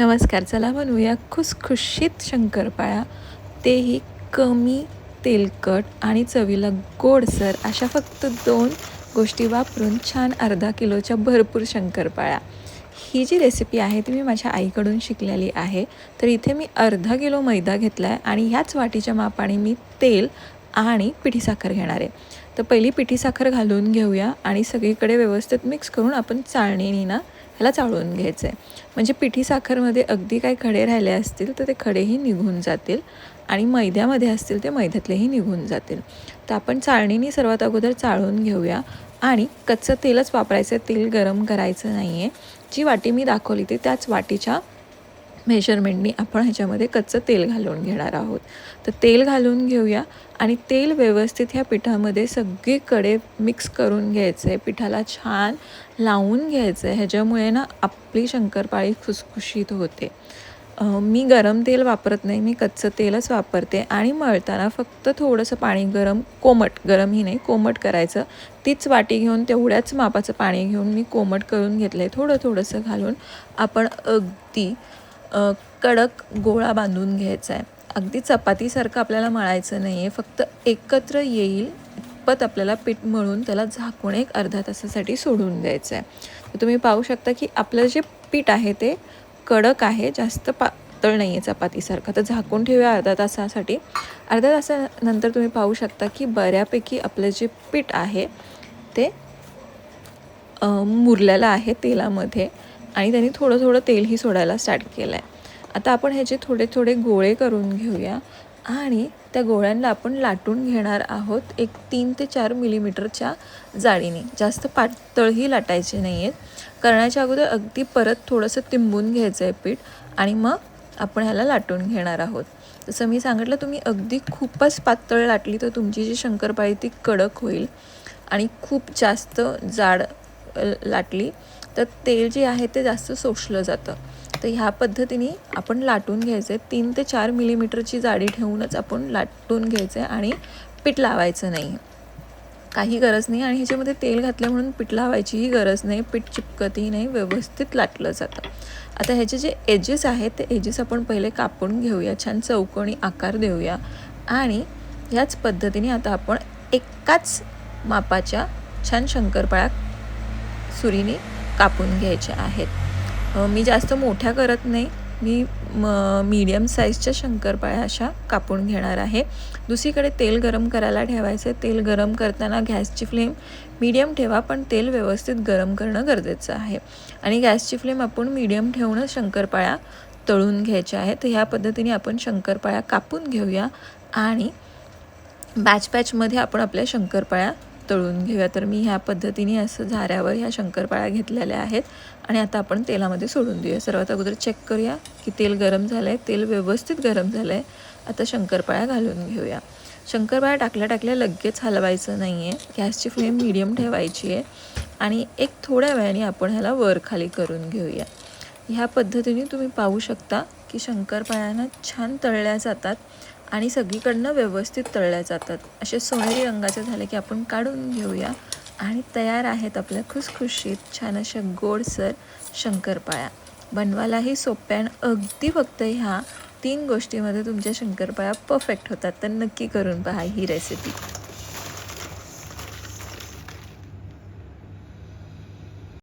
नमस्कार चला बनवूया खुसखुशीत शंकरपाळ्या तेही कमी तेलकट आणि चवीला गोडसर अशा फक्त दोन गोष्टी वापरून छान अर्धा किलोच्या भरपूर शंकरपाळ्या ही जी रेसिपी आहे ती मी माझ्या आईकडून शिकलेली आहे. तर इथे मी अर्धा किलो मैदा घेतला आहे आणि ह्याच वाटीच्या मापाने मी तेल आणि पिठी साखर घेणार आहे. तर पहिली पिठी साखर घालून घेऊया आणि सगळीकडे व्यवस्थित मिक्स करून आपण चाळणीनी ना ह्याला चाळून घ्यायचं. आहे म्हणजे पिठी साखरमध्ये अगदी काही खडे राहिले असतील तर ते खडेही निघून जातील आणि मैद्यामध्ये असतील ते मैद्यातलेही निघून जातील. तर आपण चाळणीने सर्वात अगोदर चाळून घेऊया. आणि कच्चं तेलच वापरायचं आहे तेल गरम करायचं नाही आहे जी वाटी मी दाखवली ती त्याच वाटीच्या मेजरमेंटनी आपण ह्याच्यामध्ये कच्चं तेल घालून घेणार आहोत. तर तेल घालून घेऊया आणि तेल व्यवस्थित ह्या पिठामध्ये सगळीकडे मिक्स करून घ्यायचं आहे पिठाला छान लावून घ्यायचं आहे ह्याच्यामुळे ना आपली शंकरपाळी खुसखुशीत होते. मी गरम तेल वापरत नाही मी कच्चं तेलच वापरते आणि मळताना फक्त थोडंसं पाणी गरम कोमट गरमही नाही कोमट करायचं. तीच वाटी घेऊन तेवढ्याच मापाचं पाणी घेऊन मी कोमट करून घेतलं आहे थोडं थोडंसं घालून आपण अगदी कडक गोळा बांधून घ्यायचा आहे. अगदी चपातीसारखं आपल्याला मळायचं नाही आहे फक्त एकत्र येईल इतपत आपल्याला पीठ मळून त्याला झाकून एक अर्धा तासासाठी सोडून द्यायचं आहे. तर तुम्ही पाहू शकता की आपलं जे पीठ आहे ते कडक आहे जास्त पातळ नाही आहे चपातीसारखं. तर झाकून ठेवूया अर्धा तासासाठी. अर्ध्या तासानंतर तुम्ही पाहू शकता की बऱ्यापैकी आपलं जे पीठ आहे ते मुरलेलं आहे तेलामध्ये. आणि त्यांनी थोडं थोडं तेलही सोडायला स्टार्ट केलं आहे आता आपण ह्याचे थोडे थोडे गोळे करून घेऊया. आणि त्या गोळ्यांना आपण लाटून घेणार आहोत एक तीन ते चार मिलीमीटरच्या जाळीने जास्त पातळही लाटायचे नाही आहेत करण्याच्या अगोदर अगदी परत थोडंसं तिंबून घ्यायचं आहे पीठ आणि मग आपण ह्याला लाटून घेणार आहोत. जसं मी सांगितलं तुम्ही अगदी खूपच पातळ लाटली तर तुमची जी शंकरपाळी ती कडक होईल. आणि खूप जास्त जाड लाटली तर तेल जे आहे ते जास्त शोषलं जातं. तर ह्या पद्धतीने आपण लाटून घ्यायचं आहे तीन ते चार मिलीमीटरची जाडी ठेवूनच आपण लाटून घ्यायचं आहे आणि पीठ लावायचं नाही. काही गरज नाही आणि ह्याच्यामध्ये तेल घातलं म्हणून पीठ लावायचीही गरज नाही. पीठ चिपकतही नाही व्यवस्थित लाटलं जातं. आता ह्याचे जे एजेस आहेत ते एजेस आपण पहिले कापून घेऊया. छान चौकोनी आकार देऊया. आणि ह्याच पद्धतीने आता आपण एकाच मापाच्या छान शंकरपाळ्या सुरीने कापून घ्यायच्या आहेत. मी जास्त मोठ्या करत नाही. मी म मीडियम साईजच्या शंकरपाळ्या अशा कापून घेणार आहे. दुसरीकडे तेल गरम करायला ठेवायचं. तेल गरम करताना गॅसची फ्लेम मीडियम ठेवा पण तेल व्यवस्थित गरम करणं गरजेचं आहे. आणि गॅसची फ्लेम आपण मीडियम ठेवून शंकरपाळ्या तळून घ्यायच्या आहेत. ह्या पद्धतीने आपण शंकरपाळ्या कापून घेऊया आणि बॅच बॅचमध्ये आपण आपल्या शंकरपाळ्या तळून घेऊया. तर मी ह्या पद्धतीने असं झाऱ्यावर ह्या शंकरपाळ्या घेतलेल्या आहेत आणि आता आपण तेलामध्ये सोडून देऊया. सर्वात अगोदर चेक करूया की तेल गरम झालं आहे तेल व्यवस्थित गरम झालं आहे आता शंकरपाळ्या घालून घेऊया. शंकरपाळ्या टाकल्या टाकल्या लगेच हलवायचं नाही आहे गॅसची फ्लेम मिडियम ठेवायची आहे आणि एक थोड्या वेळाने आपण ह्याला वर खाली करून घेऊया. ह्या पद्धतीने तुम्ही पाहू शकता की शंकरपाळ्यांना छान तळल्या जातात. आणि सगळीकडनं व्यवस्थित तळल्या जातात. असे सोनेरी रंगाचे झाले की आपण काढून घेऊया. आणि तयार आहेत आपल्या खुसखुशीत छान अशा गोडसर शंकरपाळ्या. बनवायलाही सोप्या आणि अगदी फक्त ह्या तीन गोष्टीमध्ये तुमच्या शंकरपाळ्या परफेक्ट होतात. तर नक्की करून पहा ही रेसिपी